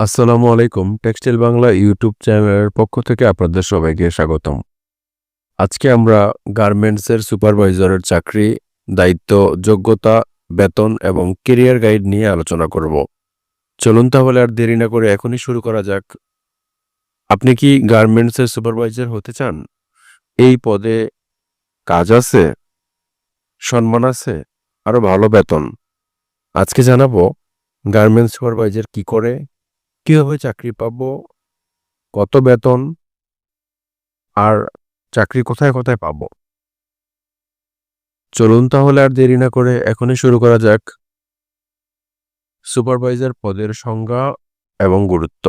আসসালামু আলাইকুম, textile Bangla YouTube চ্যানেলের পক্ষ থেকে আপনাদের সবাইকে স্বাগতম। আজকে আমরা গার্মেন্টসের সুপারভাইজারের চাকরি, দায়িত্ব, যোগ্যতা, বেতন এবং কেরিয়ার গাইড নিয়ে আলোচনা করব। চলুন তাহলে আর দেরি না করে এখনই শুরু করা যাক। আপনি কি গার্মেন্টসের সুপারভাইজার হতে চান? এই পদে কাজ আছে? সম্মান আছে? আরও ভালো বেতন? আজকে জানাব গার্মেন্টস সুপারভাইজার কি করে কীভাবে চাকরি পাবো? কত বেতন? আর চাকরি কোথায় কোথায় পাবো? চলুন তাহলে আর দেরি না করে এখনই শুরু করা যাক। সুপারভাইজার পদের সংজ্ঞা এবং গুরুত্ব।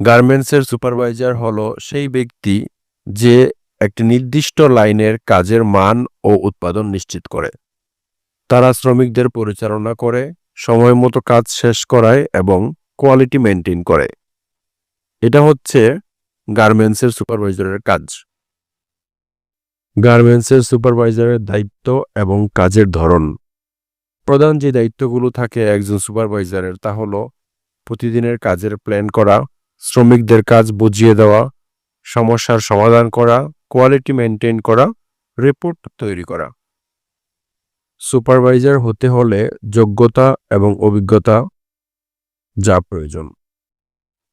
গার্মেন্টসের সুপারভাইজার হলো সেই ব্যক্তি যে একটি নির্দিষ্ট লাইনের কাজের মান ও উৎপাদন নিশ্চিত করে। তারা শ্রমিকদের পরিচালনা করে সময় মতো কাজ শেষ করায় এবং কোয়ালিটি মেনটেন করে। এটা হচ্ছে গার্মেন্টসের সুপারভাইজারের কাজ। গার্মেন্টসের সুপারভাইজারের দায়িত্ব এবং কাজের ধরন। প্রধান যে দায়িত্বগুলো থাকে একজন সুপারভাইজারের তা হলো প্রতিদিনের কাজের প্ল্যান করা, শ্রমিকদের কাজ বুঝিয়ে দেওয়া, সমস্যার সমাধান করা কোয়ালিটি মেনটেন করা রিপোর্ট তৈরি করা। সুপারভাইজার হতে হলে যোগ্যতা এবং অভিজ্ঞতা যা প্রয়োজন।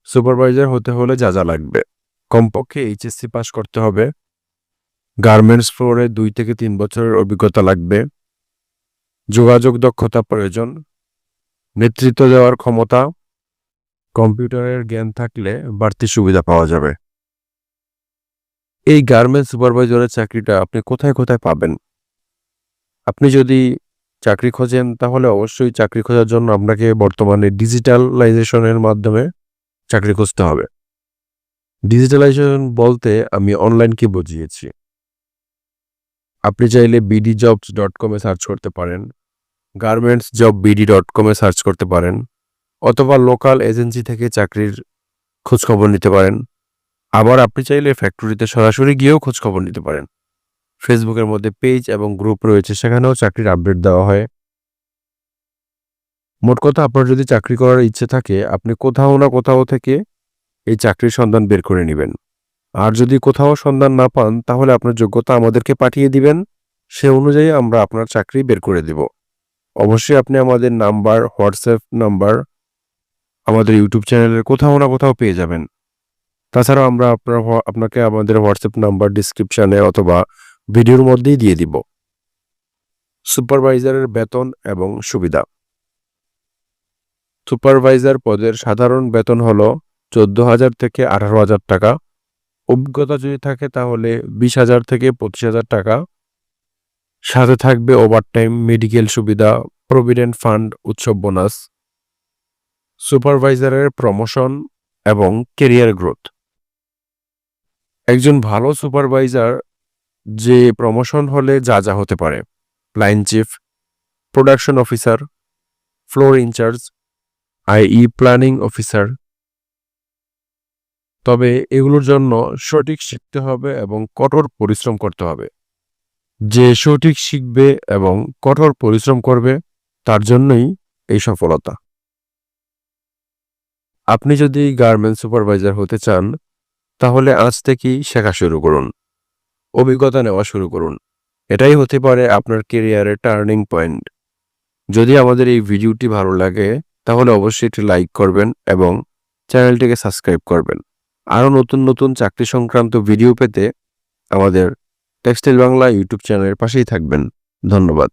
সুপারভাইজার হতে হলে যা যা লাগবে। কমপক্ষে এইচএসসি পাস করতে হবে। গার্মেন্টস ফ্লোরে দুই থেকে তিন বছরের অভিজ্ঞতা লাগবে। যোগাযোগ দক্ষতা প্রয়োজন। নেতৃত্ব দেওয়ার ক্ষমতা। কম্পিউটারের জ্ঞান থাকলে বাড়তি সুবিধা পাওয়া যাবে। এই গার্মেন্টস সুপারভাইজারের চাকরিটা আপনি কোথায় কোথায় পাবেন? আপনি যদি চাকরি খোঁজেন, তাহলে অবশ্যই চাকরি খোঁজার জন্য আপনাকে বর্তমানে ডিজিটালাইজেশনের মাধ্যমে চাকরি খুঁজতে হবে। ডিজিটালাইজেশন বলতে আমি অনলাইনকে বুঝিয়েছি? আপনি চাইলে বিডি জবস ডট কমে সার্চ করতে পারেন গার্মেন্টস জব বিডি ডট কমে সার্চ করতে পারেন, অথবা লোকাল এজেন্সি থেকে চাকরির খোঁজখবর নিতে পারেন। আবার আপনি চাইলে ফ্যাক্টরিতে সরাসরি গিয়েও খোঁজখবর নিতে পারেন। ফেসবুকের মধ্যে পেজ এবং গ্রুপ রয়েছে, সেখানেও চাকরির আপডেট দেওয়া হয়। মোট কথা, আপনার যদি চাকরি করার ইচ্ছে থাকে, আপনি কোথাও না কোথাও থেকে এই চাকরির সন্ধান বের করে নেবেন। আর যদি কোথাও সন্ধান না পান, তাহলে আপনার যোগ্যতা আমাদেরকে পাঠিয়ে দিবেন। সে অনুযায়ী আমরা আপনার চাকরি বের করে দিব। অবশ্যই আপনি আমাদের নাম্বার, হোয়াটসঅ্যাপ নাম্বার, আমাদের ইউটিউব চ্যানেলের কোথাও না কোথাও পেয়ে যাবেন। তাছাড়াও আমরা আপনার আপনাকে আমাদের হোয়াটসঅ্যাপ নাম্বার, ডিসক্রিপশানে অথবা ভিডিওর মধ্যেই দিয়ে দিব। সুপারভাইজারের বেতন এবং সুবিধা। সুপারভাইজার পদের সাধারণ বেতন হল চোদ্দ হাজার থেকে আঠারো হাজার টাকা। অভিজ্ঞতা যদি থাকে তাহলে বিশ হাজার থেকে পঁচিশ হাজার টাকা। সাথে থাকবে ওভারটাইম মেডিকেল সুবিধা প্রভিডেন্ট ফান্ড উৎসব বোনাস সুপারভাইজারের প্রমোশন এবং কেরিয়ার গ্রোথ একজন ভালো সুপারভাইজার যে প্রমোশন হলে যা যা হতে পারে। Line chief production officer floor in charge IE planning officer তবে এগুলোর জন্য সঠিক শিখতে হবে এবং কঠোর পরিশ্রম করতে হবে। যে সঠিক শিখবে এবং কঠোর পরিশ্রম করবে, তার জন্যই এই সফলতা। আপনি যদি গার্মেন্ট সুপারভাইজার হতে চান, তাহলে আজ থেকেই শেখা শুরু করুন। অভিজ্ঞতা নেওয়া শুরু করুন। এটাই হতে পারে আপনার কেরিয়ারের টার্নিং পয়েন্ট যদি আমাদের এই ভিডিওটি ভালো লাগে, তাহলে অবশ্যই এটি লাইক করবেন এবং চ্যানেলটিকে সাবস্ক্রাইব করবেন। আরও নতুন নতুন চাকরি সংক্রান্ত ভিডিও পেতে আমাদের টেক্সটাইল বাংলা ইউটিউব চ্যানেলের পাশেই থাকবেন। ধন্যবাদ।